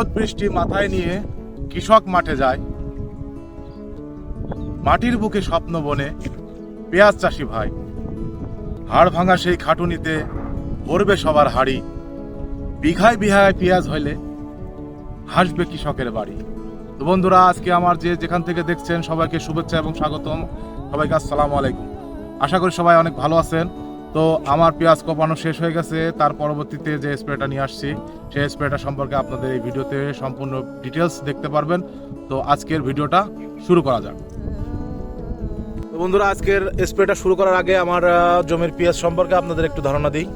রোদ বৃষ্টি মাথায় নিয়ে কৃষক মাঠে যায়। মাটির বুকে স্বপ্ন বনে পেঁয়াজ চাষি ভাই। হাড় ভাঙা সেই খাটুনিতে ভরবে সবার হাড়ি। বিঘায় বিঘায় পেঁয়াজ হইলে হাসবে কৃষকের বাড়ি। তো বন্ধুরা, আজকে আমার যে যেখান থেকে দেখছেন সবাইকে শুভেচ্ছা এবং স্বাগতম। সবাইকে আসসালামু আলাইকুম। আশা করি সবাই অনেক ভালো আছেন। তো আমার পেঁয়াজ কোপানো শেষ হয়ে গেছে। তার পরবর্তীতে যে স্প্রেটা নিয়ে আসছি, সেই স্প্রেটা সম্পর্কে আপনাদের এই ভিডিওতে সম্পূর্ণ ডিটেলস দেখতে পারবেন। তো আজকের ভিডিওটা শুরু করা যাক। তো বন্ধুরা, আজকের স্প্রেটা শুরু করার আগে আমার জমির পেঁয়াজ সম্পর্কে আপনাদের একটু ধারণা দিই।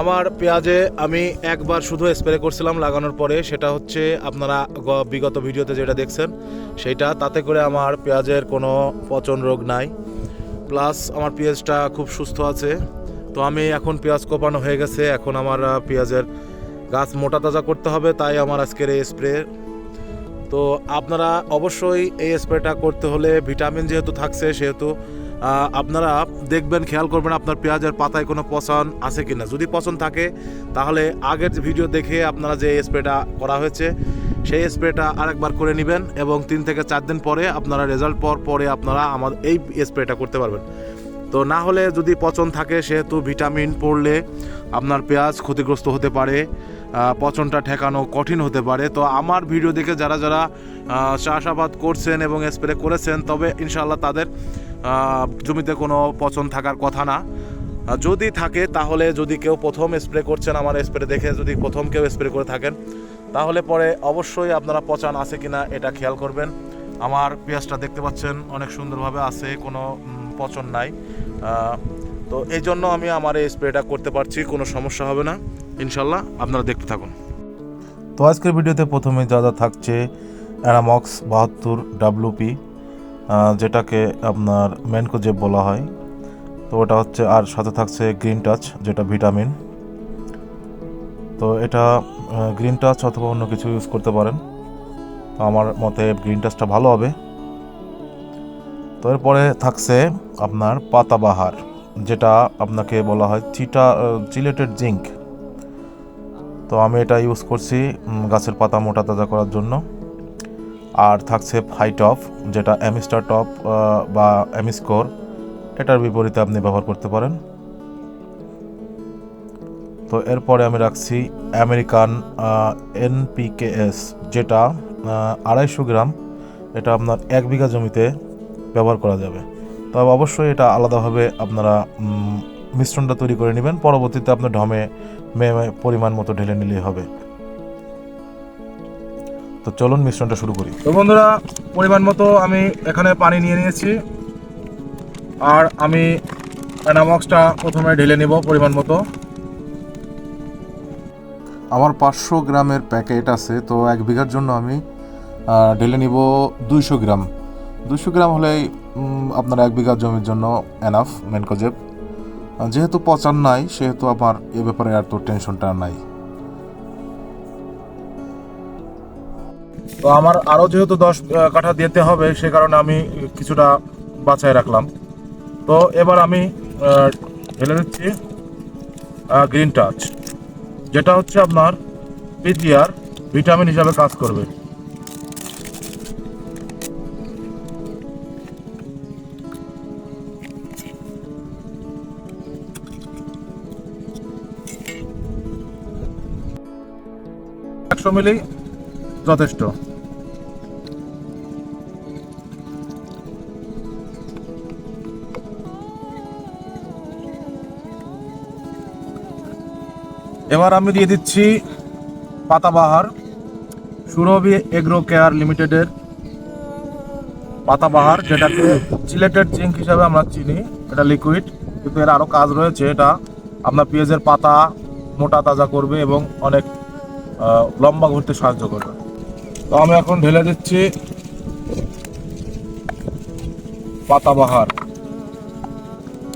আমার পেঁয়াজে আমি একবার শুধু স্প্রে করছিলাম লাগানোর পরে, সেটা হচ্ছে আপনারা বিগত ভিডিওতে যেটা দেখছেন, সেটা তাতে করে আমার পেঁয়াজের কোনো পচন রোগ নাই। প্লাস আমার পেঁয়াজটা খুব সুস্থ আছে। তো আমি এখন পেঁয়াজ কোপানো হয়ে গেছে। এখন আমার পেঁয়াজের গাছ মোটা তাজা করতে হবে, তাই আমার আজকের এই স্প্রে। তো আপনারা অবশ্যই এই স্প্রেটা করতে হলে ভিটামিন যেহেতু থাকছে, সেহেতু আপনারা দেখবেন, খেয়াল করবেন আপনার পেঁয়াজের পাতায় কোনো পচন আছে কি না যদি পচন থাকে, তাহলে আগের ভিডিও দেখে আপনারা যে স্প্রেটা করা হয়েছে, সেই স্প্রেটা আরেকবার করে নেবেন এবং তিন থেকে চার দিন পরে আপনারা রেজাল্ট পর পরে আপনারা আমার এই স্প্রেটা করতে পারবেন। তো না হলে যদি পচন থাকে, সেহেতু ভিটামিন পড়লে আপনার পেঁয়াজ ক্ষতিগ্রস্ত হতে পারে পচনটা ঠেকানো কঠিন হতে পারে। তো আমার ভিডিও দেখে যারা যারা চাষাবাদ করছেন এবং স্প্রে করেছেন, তবে ইনশাল্লাহ তাদের জমিতে কোনো পচন থাকার কথা না। যদি থাকে, তাহলে যদি কেউ প্রথম স্প্রে করছেন, আমার স্প্রে দেখে যদি প্রথম কেউ স্প্রে করে থাকেন, তাহলে পরে অবশ্যই আপনারা পচান আছে কিনা এটা খেয়াল করবেন। আমার পেঁয়াজটা দেখতে পাচ্ছেন, অনেক সুন্দরভাবে আছে, কোনো পচন নাই। তো এই জন্য আমি আমার এই স্প্রেটা করতে পারছি, কোনো সমস্যা হবে না। ইনশাল্লাহ আপনারা দেখতে থাকুন। তো আজকের ভিডিওতে প্রথমে যা যা থাকছে অ্যানামক্স বাহাত্তর ডাব্লুপি যেটাকে আপনার ম্যানকোজেব বলা হয়। তো ওটা হচ্ছে, আর সাথে থাকছে গ্রিন টাচ, যেটা ভিটামিন। তো এটা গ্রিন টাচ অথবা অন্য কিছু ইউজ করতে পারেন। তো আমার মতে গ্রিন টাচটা ভালো হবে। তো এরপরে থাকছে আপনার পাতাবাহার, যেটা আপনাকে বলা হয় চিটা চিলেটেড জিঙ্ক। তো আমি এটা ইউজ করছি গাছের পাতা মোটা তাজা করার জন্য। আর থাকছে হাই টপ যেটা অ্যামিস্টার টপ বা অ্যামিস্কোর এটার বিপরীতে আপনি ব্যবহার করতে পারেন। তো এরপরে আমি রাখছি আমেরিকান এনপিকেএস যেটা আড়াইশো গ্রাম, এটা আপনার এক বিঘা জমিতে ব্যবহার করা যাবে। তবে অবশ্যই এটা আলাদাভাবে আপনারা মিশ্রণটা তৈরি করে নেবেন। পরবর্তীতে আপনার ঢমে মেয়ে পরিমাণ মতো ঢেলে নিলেই হবে। তো চলুন মিশ্রণটা শুরু করি। তো বন্ধুরা পরিমাণ মতো আমি এখানে পানি নিয়ে নিয়েছি। আর আমি অ্যানামক্সটা প্রথমে ঢেলে নেব পরিমাণ মতো। আমার পাঁচশো গ্রামের প্যাকেট আছে তো এক বিঘার জন্য আমি ঢেলে নিব দুইশো গ্রাম। দুইশো গ্রাম হলেই আপনার এক বিঘা জমির জন্য এনাফ মেনকোজেব যেহেতু পচান নাই সেহেতু আমার এ ব্যাপারে আর তো টেনশনটা নাই। তো আমার আরও যেহেতু দশ কাঠা দিতে হবে, সে কারণে আমি কিছুটা বাছাই রাখলাম। তো এবার আমি ঢেলে দিচ্ছি গ্রিন টাচ যেটা হচ্ছে আপনার পিজিআর ভিটামিন হিসাবে কাজ করবে। একশো মিলি যথেষ্ট। এবার আমি দিয়ে দিচ্ছি পাতাবাহার সুরভি এগ্রো কেয়ার লিমিটেডের পাতাবাহার, যেটাকে চিলেটেড জিঙ্ক হিসাবে আমরা চিনি, এটা লিকুইড, কিন্তু এর আরও কাজ রয়েছে, এটা আপনার পেঁয়াজের পাতা মোটা তাজা করবে এবং অনেক লম্বা ঘুরতে সাহায্য করবে। তো আমি এখন ঢেলে দিচ্ছি পাতাবাহার।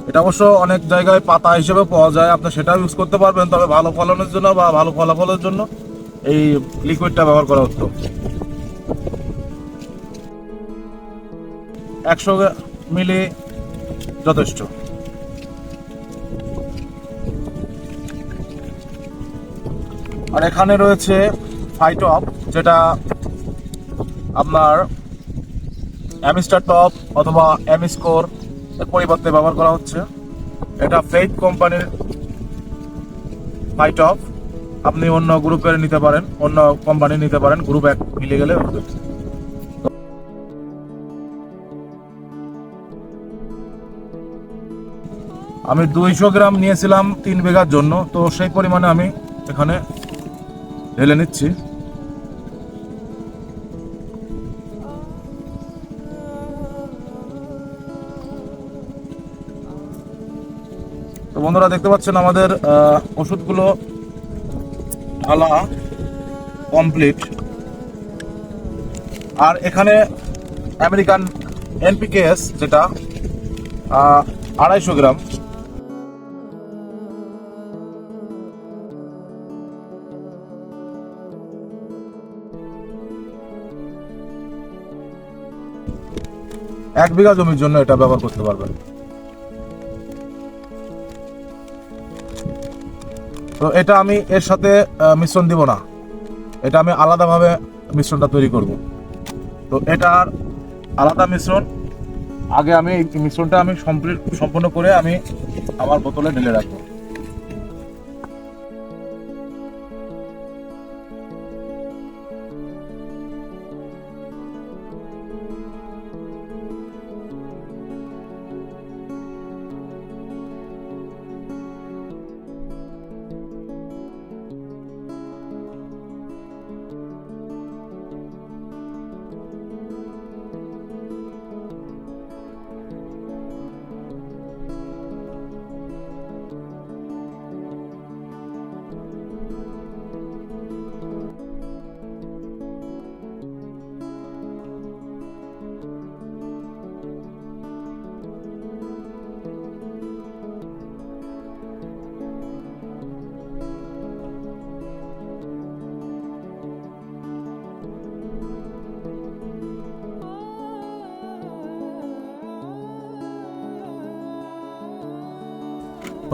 এটা অবশ্য অনেক জায়গায় পাতা হিসেবে পাওয়া যায়, আপনি সেটাও ইউজ করতে পারবেন, তবে ভালো ফলনের জন্য বা ভালো ফলাফলের জন্য এই লিকুইডটা ব্যবহার করা হতো একশো মিলি যথেষ্ট। আর এখানে রয়েছে ফাই টপ যেটা আপনার অ্যামিস্টার টপ অথবা অ্যামিস্কোর এর পরিবর্তে ব্যবহার করা হচ্ছে। এটা ফেইথ কোম্পানির ফাই টপ আপনি অন্য গ্রুপের নিতে পারেন, অন্য কোম্পানি নিতে পারেন গ্রুপ এক মিলে গেলে আমি দুইশো গ্রাম নিয়েছিলাম তিন বিঘার জন্য, তো সেই পরিমাণে আমি এখানে ঢেলে নিচ্ছি। বন্ধুরা দেখতে পাচ্ছেন আমাদের ওষুধগুলো ঢালা কমপ্লিট আর এখানে আমেরিকান এনপিকেএস যেটা আড়াইশো গ্রাম। এক বিঘা জমির জন্য এটা ব্যবহার করতে পারবেন। তো এটা আমি এর সাথে মিশ্রণ দিব না। এটা আমি আলাদাভাবে মিশ্রণটা তৈরি করব। তো এটার আলাদা মিশ্রণ। আগে আমি এই মিশ্রণটা আমি সম্পূর্ণ সম্পূর্ণ করে আমি আমার বোতলে ঢেলে রাখব।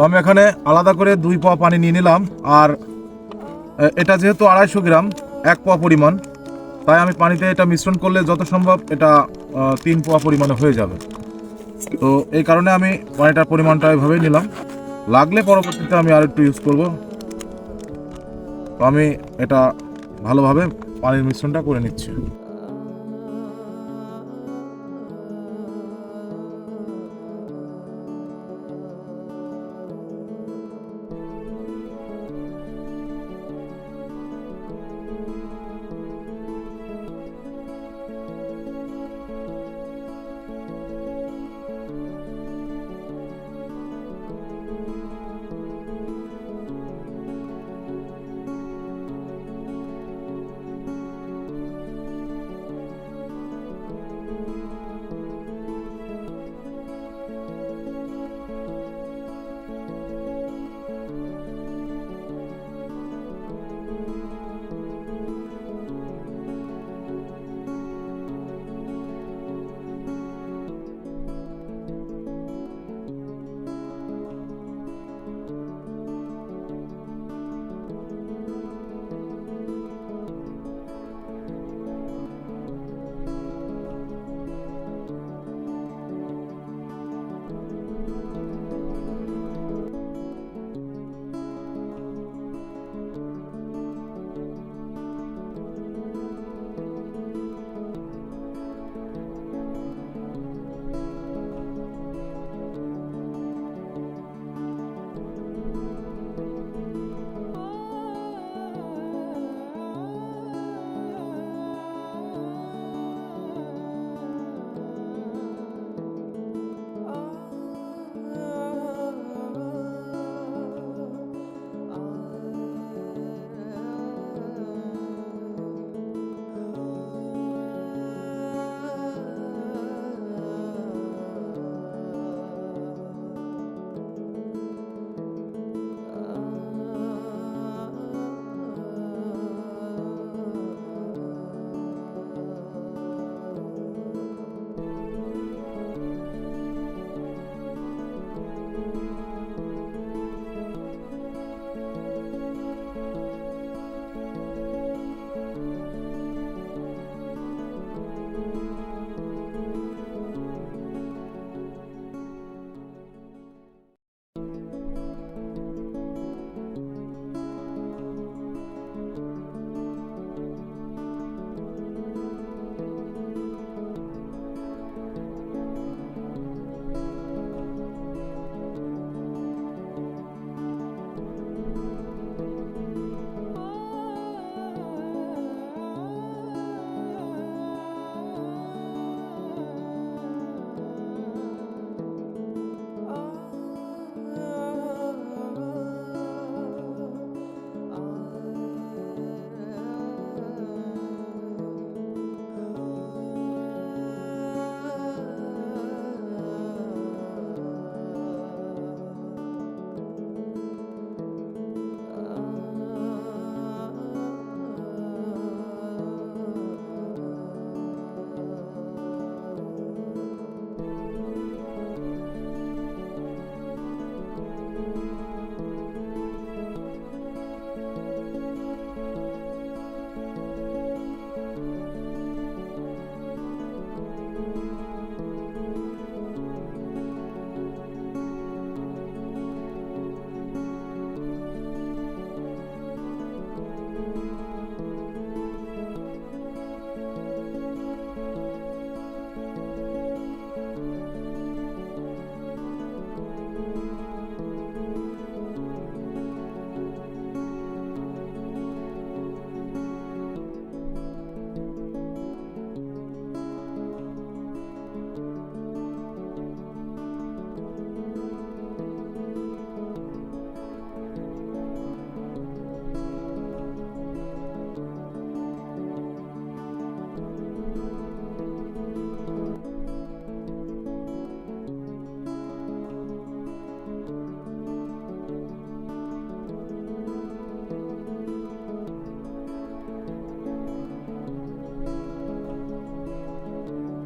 তো আমি এখানে আলাদা করে দুই পোয়া পানি নিয়ে নিলাম। আর এটা যেহেতু আড়াইশো গ্রাম, এক পোয়া পরিমাণ, তাই আমি পানিতে এটা মিশ্রণ করলে যত সম্ভব এটা তিন পোয়া পরিমাণে হয়ে যাবে। তো এই কারণে আমি পানিটার পরিমাণটা এভাবেই নিলাম। লাগলে পরবর্তীতে আমি আর একটু ইউজ করব। তো আমি এটা ভালোভাবে পানির মিশ্রণটা করে নিচ্ছি।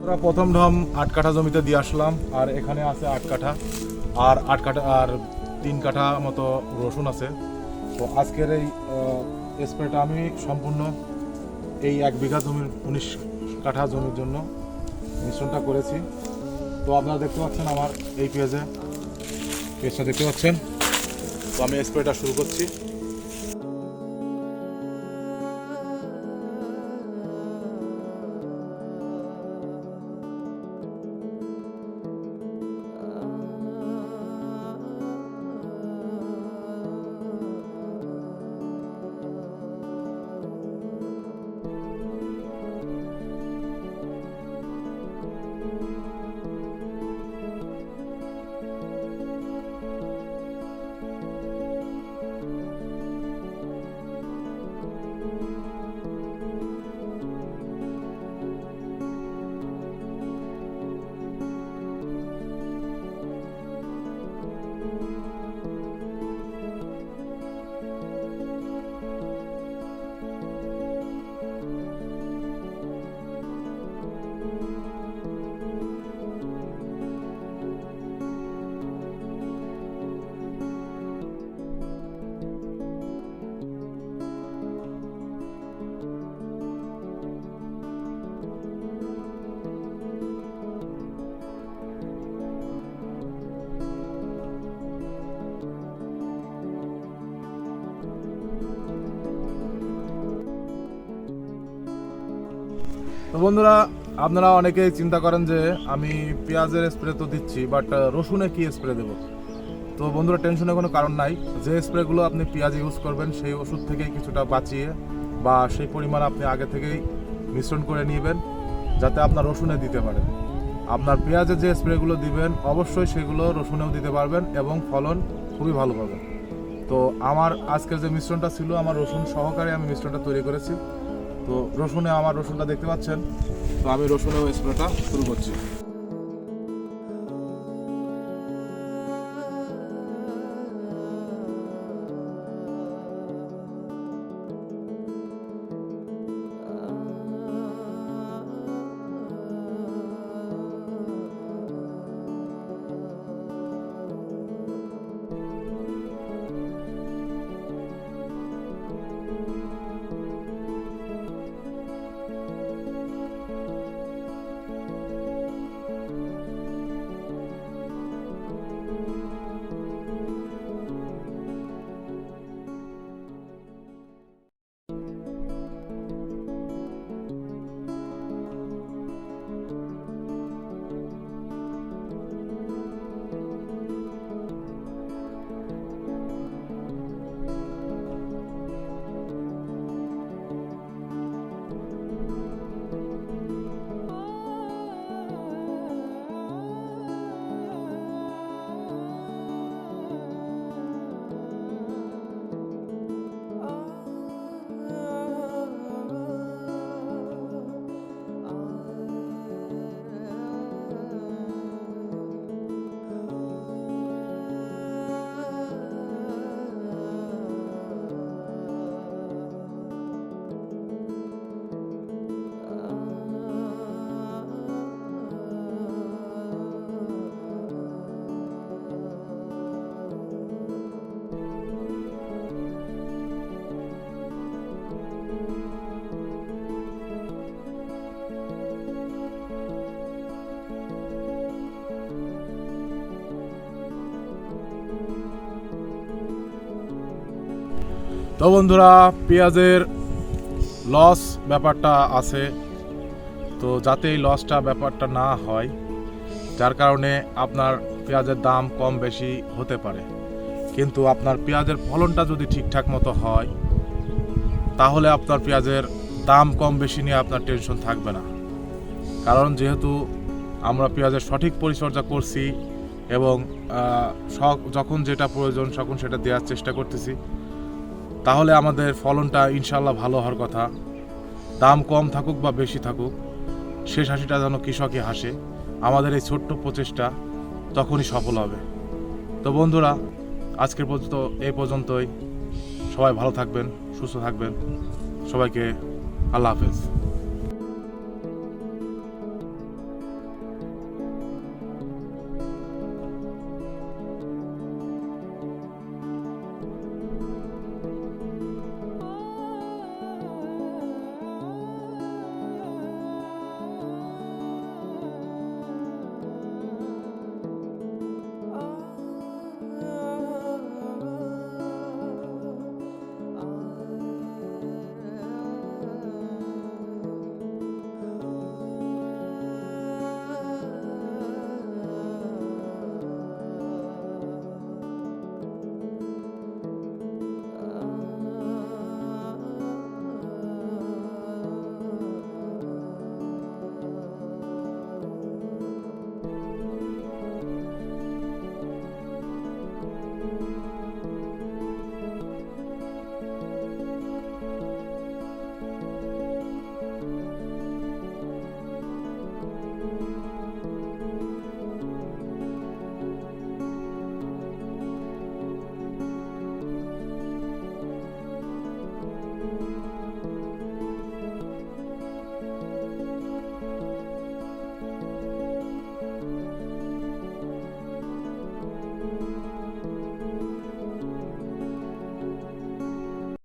আমরা প্রথম ঢম আট কাঠা জমিতে দিয়ে আসলাম, আর এখানে আছে আট কাঠা, আর আট কাঠা, আর তিন কাঠা মতো রসুন আছে। তো আজকের এই স্প্রেটা আমি সম্পূর্ণ এই এক বিঘা জমির উনিশ কাঠা জমির জন্য মিশ্রণটা করেছি। তো আপনারা দেখতে পাচ্ছেন আমার এই পেঁয়াজে পেঁয়াজটা দেখতে পাচ্ছেন। তো আমি স্প্রেটা শুরু করছি। তো বন্ধুরা, আপনারা অনেকেই চিন্তা করেন যে আমি পেঁয়াজের স্প্রে তো দিচ্ছি বাট রসুনে কি স্প্রে দেবো? তো বন্ধুরা টেনশনের কোনো কারণ নাই। যে স্প্রেগুলো আপনি পেঁয়াজ ইউজ করবেন, সেই ওষুধ থেকেই কিছুটা বাঁচিয়ে বা সেই পরিমাণ আপনি আগে থেকেই মিশ্রণ করে নেবেন, যাতে আপনার রসুনে দিতে পারেন। আপনার পেঁয়াজের যে স্প্রেগুলো দিবেন, অবশ্যই সেগুলো রসুনেও দিতে পারবেন এবং ফলন খুবই ভালো পাবেন। তো আমার আজকের যে মিশ্রণটা ছিল, আমার রসুন সহকারে আমি মিশ্রণটা তৈরি করেছি। তো রসুনে আমার রসুনটা দেখতে পাচ্ছেন। তো আমি রসুনেও স্প্রেটা শুরু করছি। তো বন্ধুরা, পেঁয়াজের লস ব্যাপারটা আছে। তো যাতে এই লসটা ব্যাপারটা না হয়, যার কারণে আপনার পেঁয়াজের দাম কম বেশি হতে পারে। কিন্তু আপনার পেঁয়াজের ফলনটা যদি ঠিকঠাক মতো হয়, তাহলে আপনার পেঁয়াজের দাম কম বেশি নিয়ে আপনার টেনশন থাকবে না। কারণ যেহেতু আমরা পেঁয়াজের সঠিক পরিচর্যা করছি এবং যখন যেটা প্রয়োজন তখন সেটা দেওয়ার চেষ্টা করতেছি। তাহলে আমাদের ফলনটা ইনশাল্লাহ ভালো হওয়ার কথা। দাম কম থাকুক বা বেশি থাকুক, শেষ হাসিটা যেন কৃষকে হাসে। আমাদের এই ছোট্ট প্রচেষ্টা তখনই সফল হবে। তো বন্ধুরা, আজকের পর্যন্ত এই পর্যন্তই। সবাই ভালো থাকবেন, সুস্থ থাকবেন। সবাইকে আল্লাহ হাফেজ।